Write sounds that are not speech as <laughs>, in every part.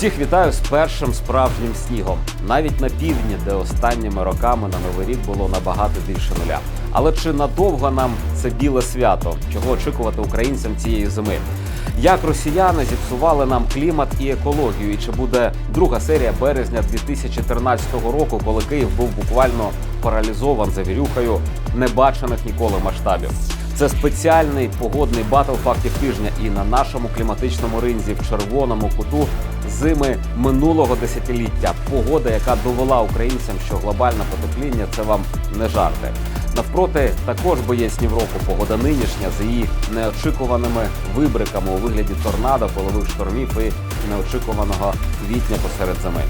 Всіх вітаю з першим справжнім снігом. Навіть на півдні, де останніми роками на новий рік було набагато більше нуля. Але чи надовго нам це біле свято? Чого очікувати українцям цієї зими? Як росіяни зіпсували нам клімат і екологію? І чи буде друга серія березня 2014 року, коли Київ був буквально паралізован завірюхою небачених ніколи масштабів? Це спеціальний погодний батл фактів тижня. І на нашому кліматичному ринзі в червоному куту зими минулого десятиліття. Погода, яка довела українцям, що глобальне потепління це вам не жарти. Навпроти також боєць року погода нинішня з її неочікуваними вибриками у вигляді торнадо, полових штормів і неочікуваного квітня посеред зими.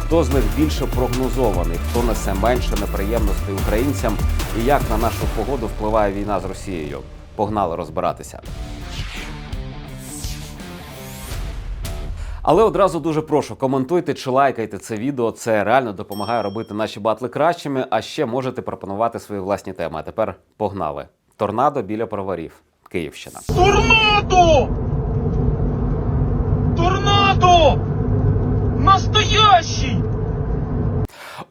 Хто з них більше прогнозований, хто несе менше неприємностей українцям і як на нашу погоду впливає війна з Росією? Погнали розбиратися. Але одразу дуже прошу, коментуйте чи лайкайте це відео. Це реально допомагає робити наші батли кращими. А ще можете пропонувати свої власні теми. А тепер погнали. Торнадо біля проварів. Київщина. Торнадо! Торнадо! Настоящий!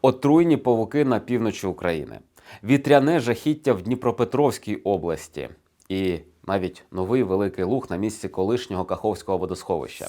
Отруйні павуки на півночі України, вітряне жахіття в Дніпропетровській області і навіть новий великий луг на місці колишнього Каховського водосховища.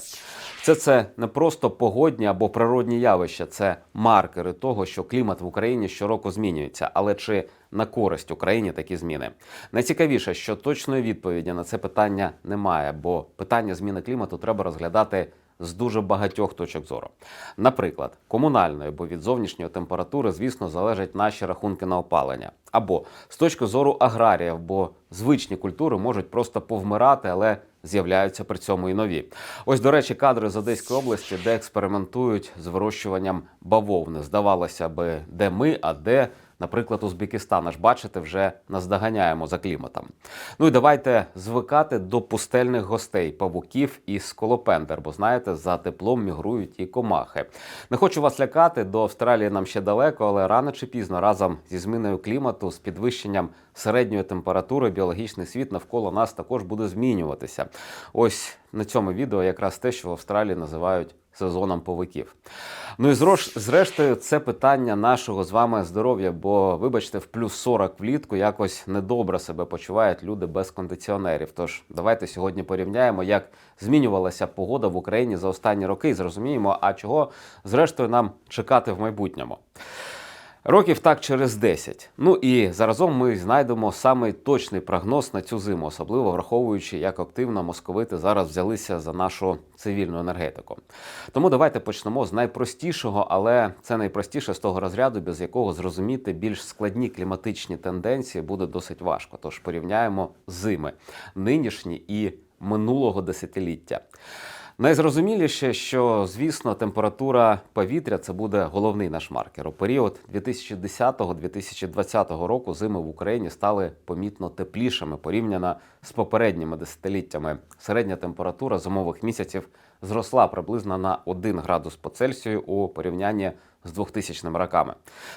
Все це не просто погодні або природні явища, це маркери того, що клімат в Україні щороку змінюється. Але чи на користь Україні такі зміни? Найцікавіше, що точної відповіді на це питання немає, бо питання зміни клімату треба розглядати з дуже багатьох точок зору. Наприклад, комунальної, бо від зовнішньої температури, звісно, залежать наші рахунки на опалення. Або з точки зору аграріїв, бо звичні культури можуть просто повмирати, але з'являються при цьому і нові. Ось, до речі, кадри з Одеської області, де експериментують з вирощуванням бавовни. Здавалося би, де ми, а де. Наприклад, Узбекистан, аж бачите, вже наздоганяємо за кліматом. Ну і давайте звикати до пустельних гостей, павуків і сколопендер, бо знаєте, за теплом мігрують і комахи. Не хочу вас лякати, до Австралії нам ще далеко, але рано чи пізно разом зі зміною клімату, з підвищенням середньої температури, біологічний світ навколо нас також буде змінюватися. Ось на цьому відео якраз те, що в Австралії називають сезоном повиків. Ну і зрештою, це питання нашого з вами здоров'я, бо, вибачте, в плюс 40 влітку якось недобре себе почувають люди без кондиціонерів. Тож давайте сьогодні порівняємо, як змінювалася погода в Україні за останні роки, і зрозуміємо, а чого зрештою нам чекати в майбутньому. Років так через 10. Ну і заразом ми знайдемо самий точний прогноз на цю зиму, особливо враховуючи, як активно московити зараз взялися за нашу цивільну енергетику. Тому давайте почнемо з найпростішого, але це найпростіше з того розряду, без якого зрозуміти більш складні кліматичні тенденції буде досить важко. Тож порівняємо зими нинішні і минулого десятиліття. Найзрозуміліше, що звісно, температура повітря це буде головний наш маркер. У період 2010-2020 року зими в Україні стали помітно теплішими порівняно з попередніми десятиліттями. Середня температура зимових місяців зросла приблизно на 1 градус по Цельсію у порівнянні з 2000 роками.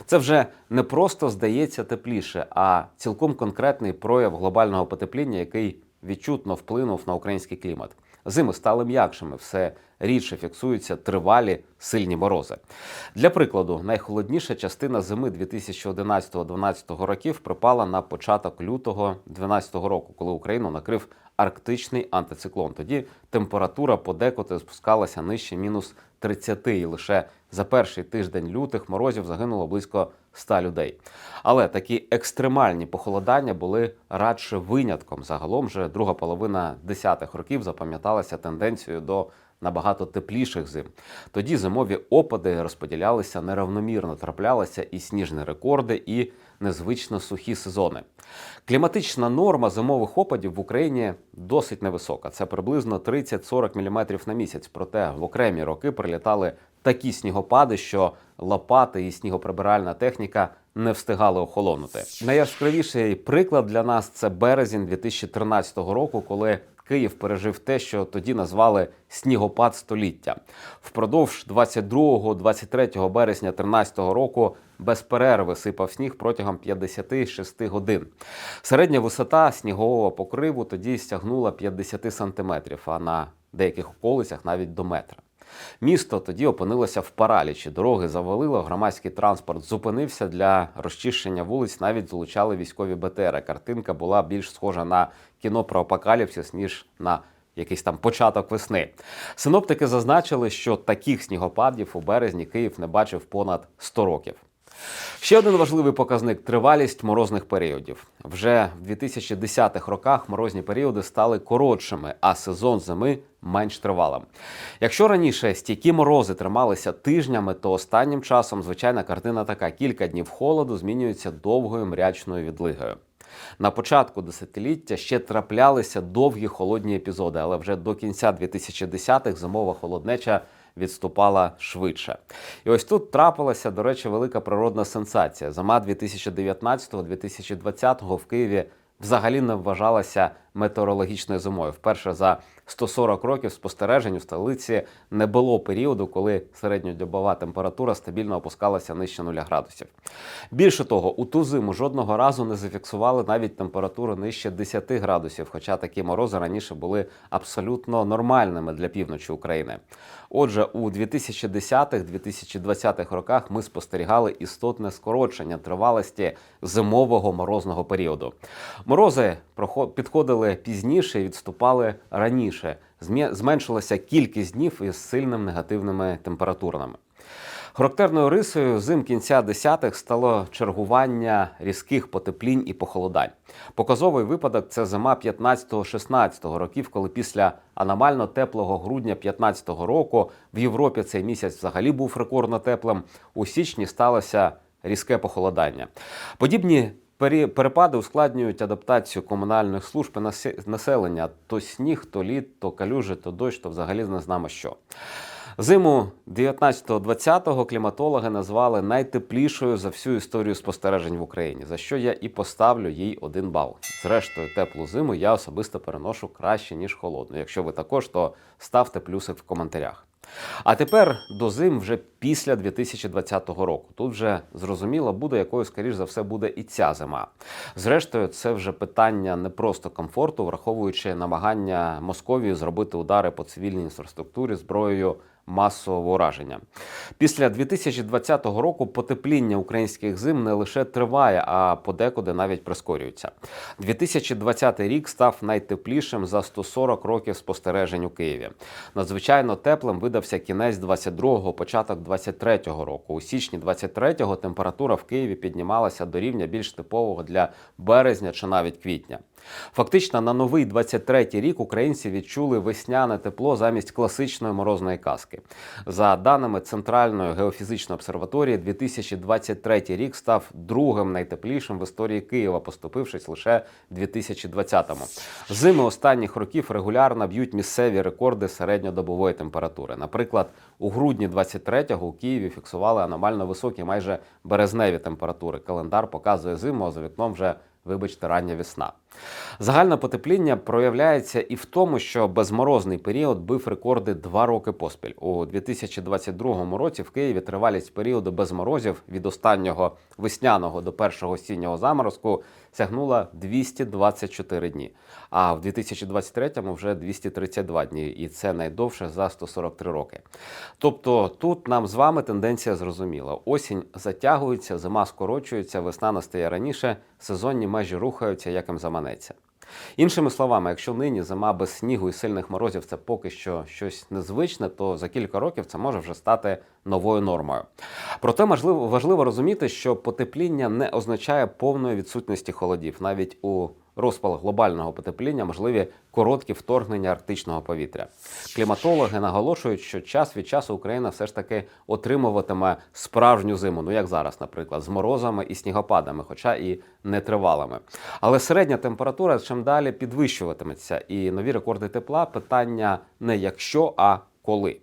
Це вже не просто здається тепліше, а цілком конкретний прояв глобального потепління, який відчутно вплинув на український клімат. Зими стали м'якшими, все рідше фіксуються тривалі сильні морози. Для прикладу, найхолодніша частина зими 2011-2012 років припала на початок лютого 2012 року, коли Україну накрив арктичний антициклон. Тоді температура подекуди спускалася нижче мінус 30, і лише за перший тиждень лютих морозів загинуло близько 100 людей. Але такі екстремальні похолодання були радше винятком. Загалом же друга половина десятих років запам'яталася тенденцією до набагато тепліших зим. Тоді зимові опади розподілялися неравномірно, траплялися і сніжні рекорди, і незвично сухі сезони. Кліматична норма зимових опадів в Україні досить невисока. Це приблизно 30-40 мм на місяць. Проте в окремі роки прилітали такі снігопади, що лопати і снігоприбиральна техніка не встигали охолонути. Найяскравіший приклад для нас це березень 2013 року, коли Київ пережив те, що тоді назвали снігопад століття. Впродовж 22-23 березня 2013 року без перерви сипав сніг протягом 56 годин. Середня висота снігового покриву тоді стягнула 50 сантиметрів, а на деяких околицях навіть до метра. Місто тоді опинилося в паралічі. Дороги завалило, громадський транспорт зупинився для розчищення вулиць. Навіть залучали військові БТРи. Картинка була більш схожа на кіно про апокаліпсис, ніж на якийсь там початок весни. Синоптики зазначили, що таких снігопадів у березні Київ не бачив понад 100 років. Ще один важливий показник тривалість морозних періодів. Вже в 2010-х роках морозні періоди стали коротшими, а сезон зими менш тривалим. Якщо раніше стійкі морози трималися тижнями, то останнім часом звичайна картина така: кілька днів холоду змінюється довгою мрячною відлигою. На початку десятиліття ще траплялися довгі холодні епізоди, але вже до кінця 2010-х зимова холоднеча відступала швидше. І ось тут трапилася, до речі, велика природна сенсація. Зима 2019-2020 в Києві взагалі не вважалася метеорологічною зимою. Вперше за 140 років спостережень у столиці не було періоду, коли середньодобова температура стабільно опускалася нижче 0 градусів. Більше того, у ту зиму жодного разу не зафіксували навіть температуру нижче 10 градусів, хоча такі морози раніше були абсолютно нормальними для півночі України. Отже, у 2010-2020 роках ми спостерігали істотне скорочення тривалості зимового морозного періоду. Морози підходили пізніше і відступали раніше. Змє- Зменшилася кількість днів із сильними негативними температурами. Характерною рисою зим кінця десятих стало чергування різких потеплінь і похолодань. Показовий випадок це зима 15-16 років, коли після аномально теплого грудня 15-го року в Європі цей місяць взагалі був рекордно теплим. У січні сталося різке похолодання. Подібні перепади ускладнюють адаптацію комунальних служб і населення. То сніг, то лід, то калюжі, то дощ, то взагалі не знаємо що. Зиму 19-20 кліматологи назвали найтеплішою за всю історію спостережень в Україні, за що я і поставлю їй один бал. Зрештою, теплу зиму я особисто переношу краще ніж холодну. Якщо ви також, то ставте плюсик в коментарях. А тепер до зим вже після 2020 року. Тут вже зрозуміло буде, якою, скоріш за все, буде і ця зима. Зрештою, це вже питання не просто комфорту, враховуючи намагання Московії зробити удари по цивільній інфраструктурі зброєю масового ураження. Після 2020 року потепління українських зим не лише триває, а подекуди навіть прискорюється. 2020 рік став найтеплішим за 140 років спостережень у Києві. Надзвичайно теплим видався кінець 22-го, початок 23-го року. У січні 23-го температура в Києві піднімалася до рівня більш типового для березня чи навіть квітня. Фактично, на новий 23-й рік українці відчули весняне тепло замість класичної морозної казки. За даними Центральної геофізичної обсерваторії, 2023 рік став другим найтеплішим в історії Києва, поступившись лише 2020-му. Зими останніх років регулярно б'ють місцеві рекорди середньодобової температури. Наприклад, у грудні 23-го у Києві фіксували аномально високі, майже березневі температури. Календар показує зиму, а за вікном вже вибачте, рання весна. Загальне потепління проявляється і в тому, що безморозний період бив рекорди два роки поспіль. У 2022 році в Києві тривалість періоду без морозів від останнього весняного до першого осіннього заморозку сягнула 224 дні. А в 2023-му вже 232 дні, і це найдовше за 143 роки. Тобто тут нам з вами тенденція зрозуміла: осінь затягується, зима скорочується, весна настає раніше, сезонні межі рухаються, як їм заманеться. Іншими словами, якщо нині зима без снігу і сильних морозів це поки що щось незвичне, то за кілька років це може вже стати новою нормою. Проте важливо розуміти, що потепління не означає повної відсутності холодів. Навіть у розпал глобального потепління можливі короткі вторгнення арктичного повітря. Кліматологи наголошують, що час від часу Україна все ж таки отримуватиме справжню зиму, ну як зараз, наприклад, з морозами і снігопадами, хоча і нетривалими. Але середня температура чим далі підвищуватиметься, і нові рекорди тепла питання не якщо, а коли.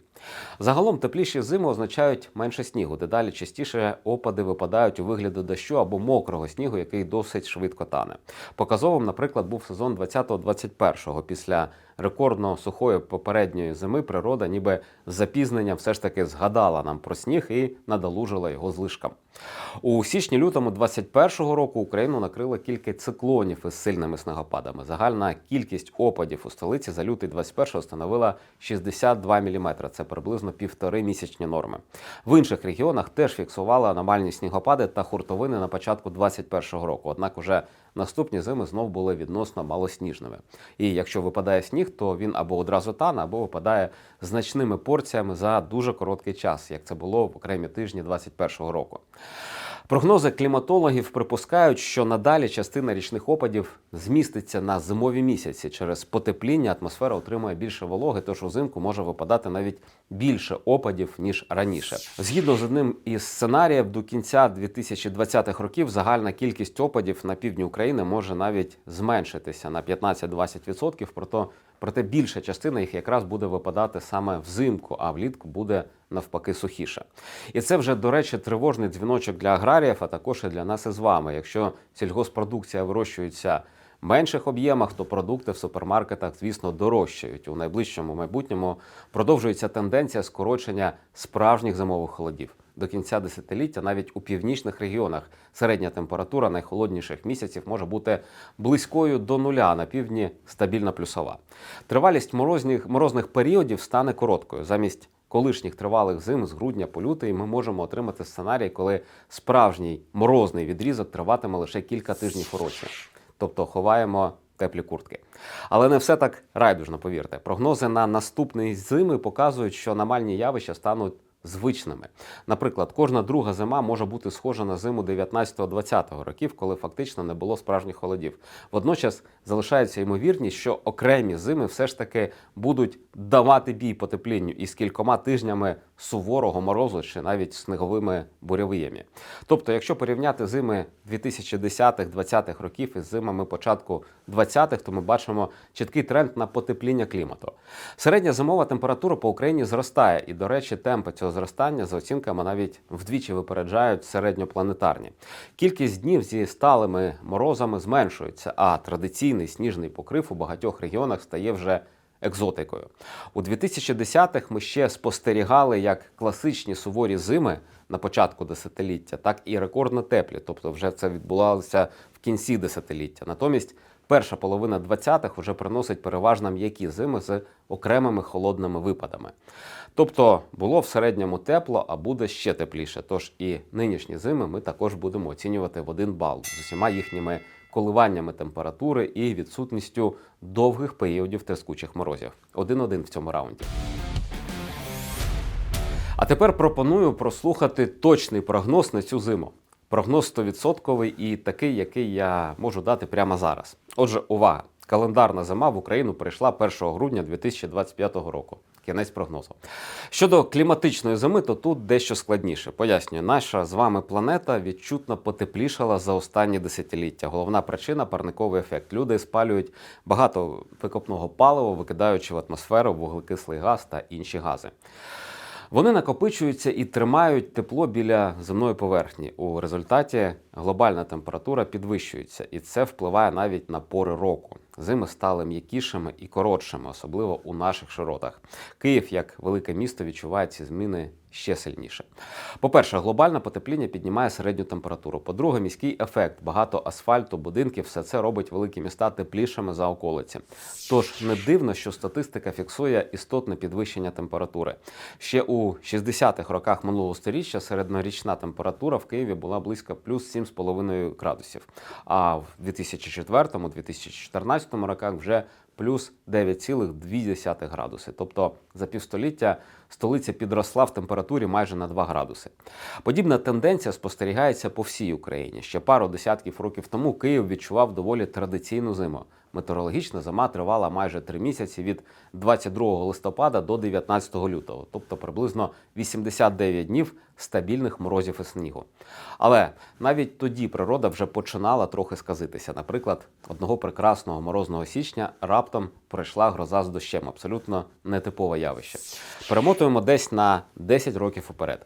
Загалом тепліші зими означають менше снігу. Дедалі частіше опади випадають у вигляді дощу або мокрого снігу, який досить швидко тане. Показовим, наприклад, був сезон 20-21 після рекордно сухої попередньої зими природа, ніби з запізненням все ж таки згадала нам про сніг і надолужила його злишкам. У січні-лютому 21-го року Україну накрило кілька циклонів із сильними снегопадами. Загальна кількість опадів у столиці за лютий 21-го становила 62 мм. Це приблизно півтори місячні норми. В інших регіонах теж фіксували аномальні снігопади та хуртовини на початку 21-го року. Однак уже наступні зими знов були відносно малосніжними. І якщо випадає сніг, то він або одразу тане, або випадає значними порціями за дуже короткий час, як це було в окремі тижні 21-го року. Прогнози кліматологів припускають, що надалі частина річних опадів зміститься на зимові місяці. Через потепління атмосфера отримує більше вологи, тож узимку може випадати навіть більше опадів ніж раніше. Згідно з одним із сценаріїв, до кінця 2020-х років загальна кількість опадів на півдні України може навіть зменшитися на 15-20%, проте Проте більша частина їх якраз буде випадати саме взимку, а влітку буде навпаки сухіше. І це вже, до речі, тривожний дзвіночок для аграріїв, а також і для нас із вами. Якщо сільгоспродукція вирощується в менших об'ємах, то продукти в супермаркетах, звісно, дорожчають. У найближчому майбутньому продовжується тенденція скорочення справжніх зимових холодів. До кінця десятиліття навіть у північних регіонах середня температура найхолодніших місяців може бути близькою до нуля, а на півдні стабільна плюсова. Тривалість морозних, морозних періодів стане короткою. Замість колишніх тривалих зим з грудня по лютий ми можемо отримати сценарій, коли справжній морозний відрізок триватиме лише кілька тижнів у році. Тобто ховаємо теплі куртки. Але не все так райдужно, повірте. Прогнози на наступний зими показують, що аномальні явища стануть звичними. Наприклад, кожна друга зима може бути схожа на зиму 19-20 років, коли фактично не було справжніх холодів. Водночас залишається ймовірність, що окремі зими все ж таки будуть давати бій потеплінню із кількома тижнями суворого морозу чи навіть сніговими буревиями. Тобто, якщо порівняти зими 2010-20-х років із зимами початку 20-х, то ми бачимо чіткий тренд на потепління клімату. Середня зимова температура по Україні зростає, і, до речі, темпи цього зростання за оцінками навіть вдвічі випереджають середньопланетарні. Кількість днів зі сталими морозами зменшується, а традиційний сніжний покрив у багатьох регіонах стає вже екзотикою. У 2010-х ми ще спостерігали як класичні суворі зими на початку десятиліття, так і рекордно теплі. Тобто, вже це відбувалося в кінці десятиліття. Натомість перша половина 20-х вже приносить переважно м'які зими з окремими холодними випадами. Тобто було в середньому тепло, а буде ще тепліше. Тож і нинішні зими ми також будемо оцінювати в один бал з усіма їхніми коливаннями температури і відсутністю довгих періодів трескучих морозів. Один-один в цьому раунді. А тепер пропоную прослухати точний прогноз на цю зиму. Прогноз 100% і такий, який я можу дати прямо зараз. Отже, увага! Календарна зима в Україну прийшла 1 грудня 2025 року. Кінець прогнозу. Щодо кліматичної зими, то тут дещо складніше. Пояснюю, наша з вами планета відчутно потеплішала за останні десятиліття. Головна причина парниковий ефект. Люди спалюють багато викопного палива, викидаючи в атмосферу вуглекислий газ та інші гази. Вони накопичуються і тримають тепло біля земної поверхні. У результаті глобальна температура підвищується, і це впливає навіть на пори року. Зими стали м'якішими і коротшими, особливо у наших широтах. Київ, як велике місто, відчуває ці зміни ще сильніше. По-перше, глобальне потепління піднімає середню температуру. По-друге, міський ефект, багато асфальту, будинків, все це робить великі міста теплішими за околиці. Тож не дивно, що статистика фіксує істотне підвищення температури. Ще у 60-х роках минулого століття середньорічна температура в Києві була близько плюс 7,5 градусів. А в 2004-2014 роках вже плюс 9,2 градуси. Тобто за півстоліття столиця підросла в температурі майже на 2 градуси. Подібна тенденція спостерігається по всій Україні. Ще пару десятків років тому Київ відчував доволі традиційну зиму. Метеорологічна зима тривала майже три місяці від 22 листопада до 19 лютого, тобто приблизно 89 днів стабільних морозів і снігу. Але навіть тоді природа вже починала трохи сказитися. Наприклад, одного прекрасного морозного січня раптом пройшла гроза з дощем, абсолютно нетипове явище. Перемотуємо десь на 10 років уперед.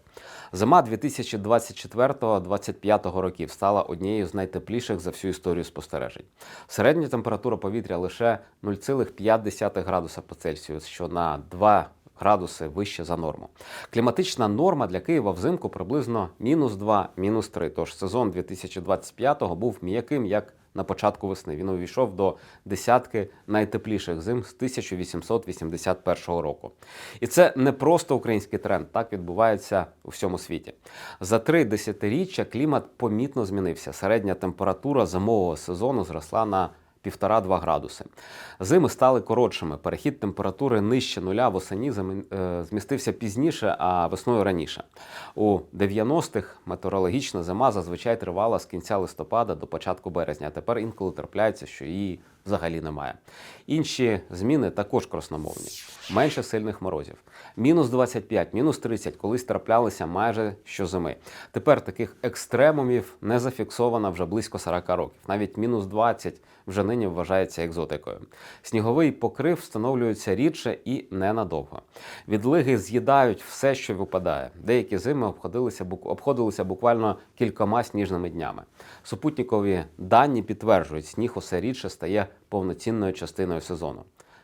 Зима 2024-2025 років стала однією з найтепліших за всю історію спостережень. Середня температура повітря лише 0,5 градуса по Цельсію, що на 2 градуси вище за норму. Кліматична норма для Києва взимку приблизно мінус 2, мінус 3. Тож сезон 2025-го був м'яким як на початку весни. Він увійшов до десятки найтепліших зим з 1881 року. І це не просто український тренд, так відбувається у всьому світі. За три десятиріччя клімат помітно змінився. Середня температура зимового сезону зросла на 1,5-2 градуси. Зими стали коротшими. Перехід температури нижче нуля восені е, змістився пізніше, а весною раніше. У 90-х метеорологічна зима зазвичай тривала з кінця листопада до початку березня. А тепер інколи трапляється, що її взагалі немає. Інші зміни також красномовні. Менше сильних морозів. Мінус 25, мінус 30 колись траплялися майже щозими. Тепер таких екстремумів не зафіксовано вже близько 40 років. Навіть мінус 20 вже нині вважається екзотикою. Сніговий покрив встановлюється рідше і ненадовго. Відлиги з'їдають все, що випадає. Деякі зими обходилися, обходилися буквально кількома сніжними днями. Супутникові дані підтверджують, сніг усе рідше стає повноцінною частиною сезону.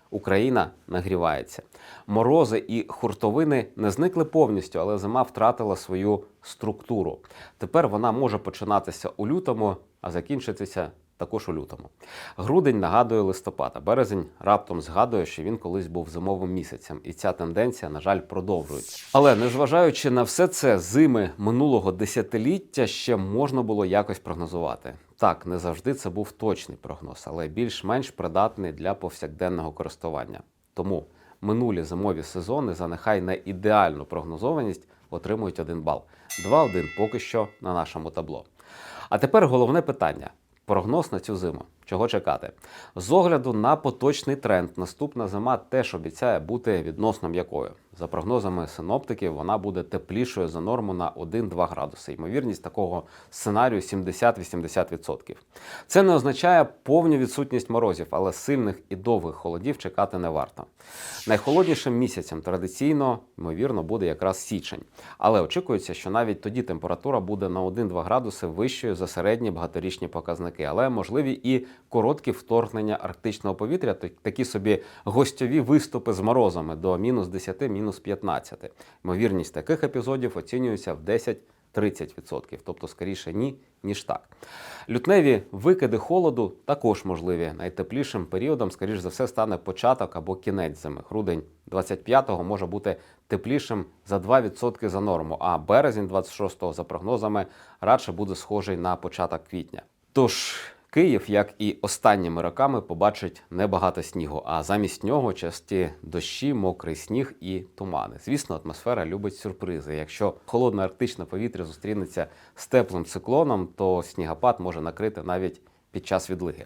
Україна нагрівається. Морози і хуртовини не зникли повністю, але зима втратила свою структуру. Тепер вона може починатися у лютому, а закінчитися також у лютому. Грудень нагадує листопад, а березень раптом згадує, що він колись був зимовим місяцем, і ця тенденція, на жаль, продовжується. Але незважаючи на все це, зими минулого десятиліття ще можна було якось прогнозувати. Так, не завжди це був точний прогноз, але більш-менш придатний для повсякденного користування. Тому минулі зимові сезони за нехай не ідеальну прогнозованість отримують один бал. 2-1 поки що на нашому табло. А тепер головне питання: прогноз на цю зиму. Чого чекати? З огляду на поточний тренд, наступна зима теж обіцяє бути відносно м'якою. За прогнозами синоптиків, вона буде теплішою за норму на 1-2 градуси. Ймовірність такого сценарію 70-80%. Це не означає повну відсутність морозів, але сильних і довгих холодів чекати не варто. Найхолоднішим місяцем традиційно, ймовірно, буде якраз січень. Але очікується, що навіть тоді температура буде на 1-2 градуси вищою за середні багаторічні показники, але можливі і короткі вторгнення арктичного повітря, та- такі собі гостьові виступи з морозами до мінус 10, мінус 15. Ймовірність таких епізодів оцінюється в 10-30%, тобто скоріше ні, ніж так. Лютневі викиди холоду також можливі. Найтеплішим періодом, скоріш за все, стане початок або кінець зими. Грудень 25-го може бути теплішим за 2% за норму, а березень 26-го, за прогнозами, радше буде схожий на початок квітня. Тож Київ, як і останніми роками, побачить небагато снігу, а замість нього часті дощі, мокрий сніг і тумани. Звісно, атмосфера любить сюрпризи. Якщо холодне арктичне повітря зустрінеться з теплим циклоном, то снігопад може накрити навіть під час відлиги.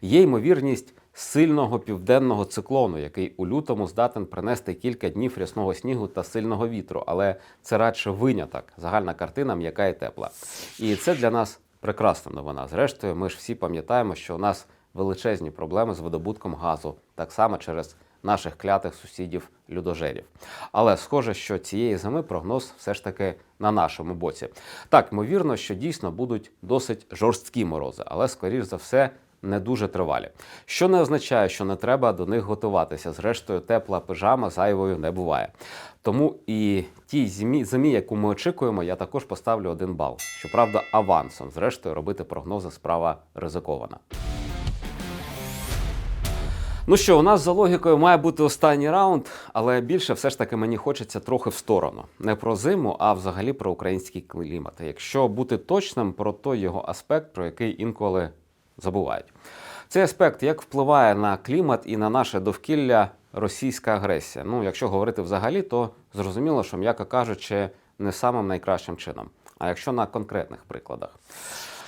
Є ймовірність сильного південного циклону, який у лютому здатен принести кілька днів рясного снігу та сильного вітру, але це радше виняток. Загальна картина м'яка і тепла. І це для нас прекрасна новина. Зрештою, ми ж всі пам'ятаємо, що у нас величезні проблеми з видобутком газу, так само через наших клятих сусідів людожерів. Але схоже, що цієї зими прогноз все ж таки на нашому боці. Так, ймовірно, що дійсно будуть досить жорсткі морози, але скоріш за все. Не дуже тривалі, що не означає, що не треба до них готуватися. Зрештою, тепла пижама зайвою не буває. Тому і тій зимі, зимі, яку ми очікуємо, я також поставлю один бал. Щоправда, авансом. Зрештою, робити прогнози справа ризикована. Ну що, у нас за логікою має бути останній раунд, але більше все ж таки мені хочеться трохи в сторону. Не про зиму, а взагалі про український клімат. Якщо бути точним, про той його аспект, про який інколи забувають. Цей аспект як впливає на клімат і на наше довкілля російська агресія. Ну, якщо говорити взагалі, то зрозуміло, що м'яко кажучи, не самим найкращим чином. А якщо на конкретних прикладах.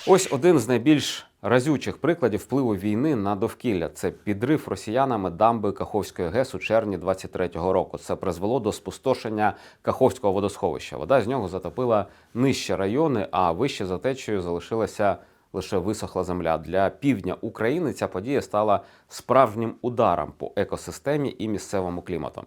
Ось один з найбільш разючих прикладів впливу війни на довкілля це підрив росіянами дамби Каховської ГЕС у червні 23-го року. Це призвело до спустошення Каховського водосховища. Вода з нього затопила нижчі райони, а вище за течею залишилася лише висохла земля. Для півдня України ця подія стала справжнім ударом по екосистемі і місцевому клімату.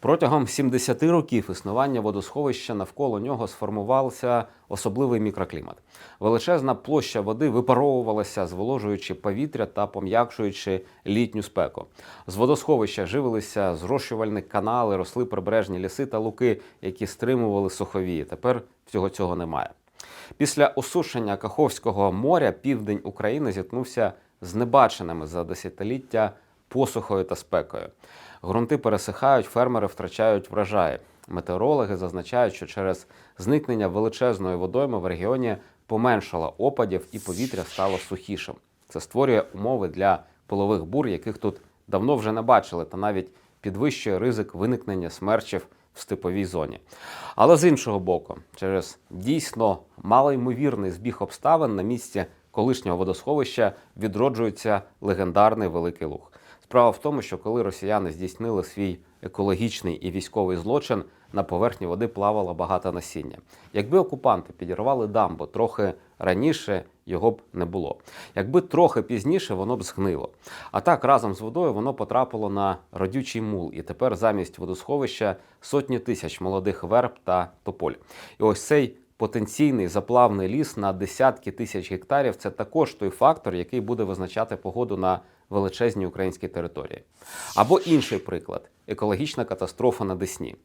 Протягом 70 років існування водосховища навколо нього сформувався особливий мікроклімат. Величезна площа води випаровувалася, зволожуючи повітря та пом'якшуючи літню спеку. З водосховища живилися зрошувальні канали, росли прибережні ліси та луки, які стримували суховії. Тепер всього цього немає. Після осушення Каховського моря південь України зіткнувся з небаченими за десятиліття посухою та спекою. Грунти пересихають, фермери втрачають врожаї. Метеорологи зазначають, що через зникнення величезної водойми в регіоні поменшало опадів і повітря стало сухішим. Це створює умови для пилових бур, яких тут давно вже не бачили, та навіть підвищує ризик виникнення смерчів в степовій зоні. Але з іншого боку, через дійсно малоймовірний збіг обставин на місці колишнього водосховища відроджується легендарний Великий Луг. Справа в тому, що коли росіяни здійснили свій екологічний і військовий злочин, на поверхні води плавало багато насіння. Якби окупанти підірвали дамбу трохи раніше, його б не було. Якби трохи пізніше, воно б згнило. А так разом з водою воно потрапило на родючий мул, і тепер замість водосховища сотні тисяч молодих верб та тополь. І ось цей потенційний заплавний ліс на десятки тисяч гектарів це також той фактор, який буде визначати погоду на величезній українські території. Або інший приклад екологічна катастрофа на Десні.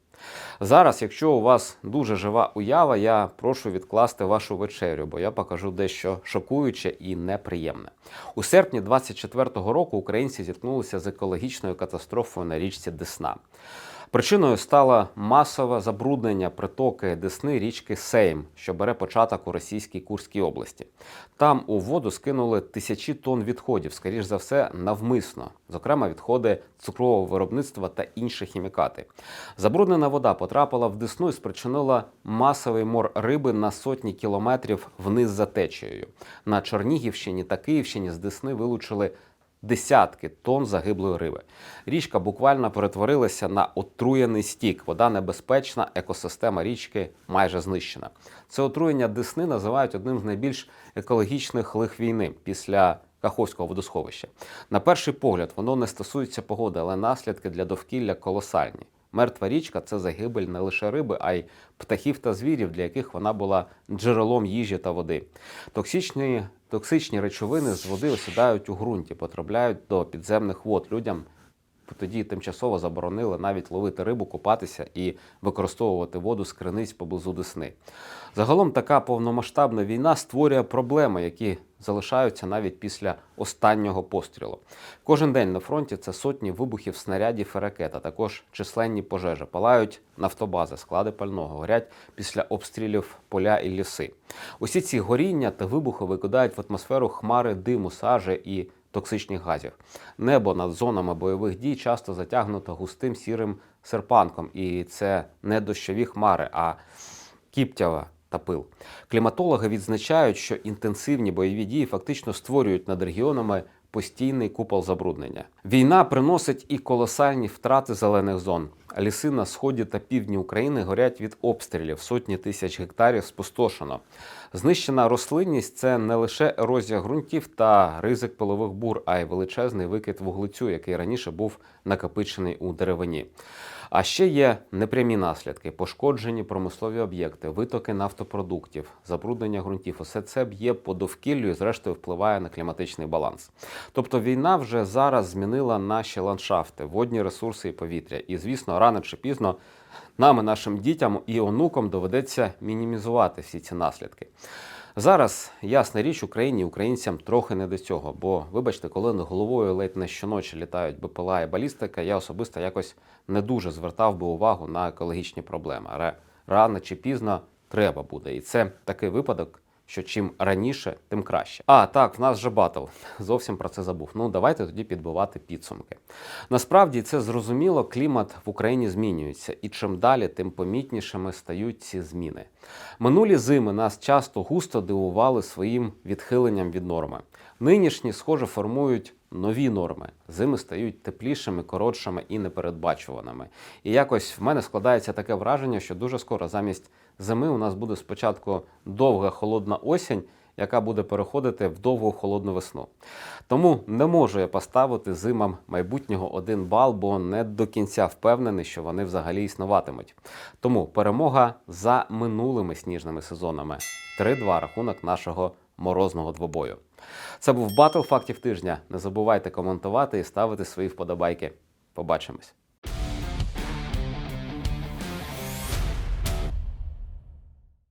Зараз, якщо у вас дуже жива уява, я прошу відкласти вашу вечерю, бо я покажу дещо шокуюче і неприємне. У серпні 24-го року українці зіткнулися з екологічною катастрофою на річці Десна. Причиною стало масове забруднення притоки Десни річки Сейм, що бере початок у російській Курській області. Там у воду скинули тисячі тонн відходів, скоріш за все, навмисно, зокрема відходи цукрового виробництва та інші хімікати. Забруднена вода потрапила в Десну і спричинила масовий мор риби на сотні кілометрів вниз за течією. На Чернігівщині та Київщині з Десни вилучили десятки тонн загиблої риби. Річка буквально перетворилася на отруєний стік. Вода небезпечна, екосистема річки майже знищена. Це отруєння Десни називають одним з найбільш екологічних лих війни після Каховського водосховища. На перший погляд, воно не стосується погоди, але наслідки для довкілля колосальні. Мертва річка це загибель не лише риби, а й птахів та звірів, для яких вона була джерелом їжі та води. Токсичні, токсичні речовини з води осідають у ґрунті, потрапляють до підземних вод. Людям тоді тимчасово заборонили навіть ловити рибу, купатися і використовувати воду з криниць поблизу Десни. Загалом така повномасштабна війна створює проблеми, які залишаються навіть після останнього пострілу. Кожен день на фронті це сотні вибухів снарядів і ракет, а також численні пожежі. Палають нафтобази, склади пального, горять після обстрілів поля і ліси. Усі ці горіння та вибухи викидають в атмосферу хмари диму, сажі і токсичних газів. Небо над зонами бойових дій часто затягнуто густим сірим серпанком, і це не дощові хмари, а кіптява та пил. Кліматологи відзначають, що інтенсивні бойові дії фактично створюють над регіонами постійний купол забруднення. Війна приносить і колосальні втрати зелених зон. Ліси на сході та півдні України горять від обстрілів, сотні тисяч гектарів спустошено. Знищена рослинність це не лише ерозія ґрунтів та ризик пилових бур, а й величезний викид вуглецю, який раніше був накопичений у деревині. А ще є непрямі наслідки: пошкоджені промислові об'єкти, витоки нафтопродуктів, забруднення ґрунтів. Усе це б'є по довкіллю і, зрештою, впливає на кліматичний баланс. Тобто війна вже зараз змінила наші ландшафти, водні ресурси і повітря. І, звісно, рано чи пізно нам, і нашим дітям і онукам доведеться мінімізувати всі ці наслідки. Зараз, ясна річ, Україні українцям трохи не до цього. Бо, вибачте, коли над головою ледь не щоночі літають БПЛА і балістика, я особисто якось не дуже звертав би увагу на екологічні проблеми. Але рано чи пізно треба буде. І це такий випадок, що чим раніше, тим краще. А так, в нас же батл. <laughs> Зовсім про це забув. Ну давайте тоді підбивати підсумки. Насправді це зрозуміло, клімат в Україні змінюється, і чим далі, тим помітнішими стають ці зміни. Минулі зими нас часто густо дивували своїм відхиленням від норми. Нинішні, схоже, формують нові норми. Зими стають теплішими, коротшими і непередбачуваними. І якось в мене складається таке враження, що дуже скоро замість зими у нас буде спочатку довга холодна осінь, яка буде переходити в довгу холодну весну. Тому не можу я поставити зимам майбутнього один бал, бо не до кінця впевнений, що вони взагалі існуватимуть. Тому перемога за минулими сніжними сезонами. 3-2 рахунок нашого морозного двобою. Це був батл фактів тижня. Не забувайте коментувати і ставити свої вподобайки. Побачимось.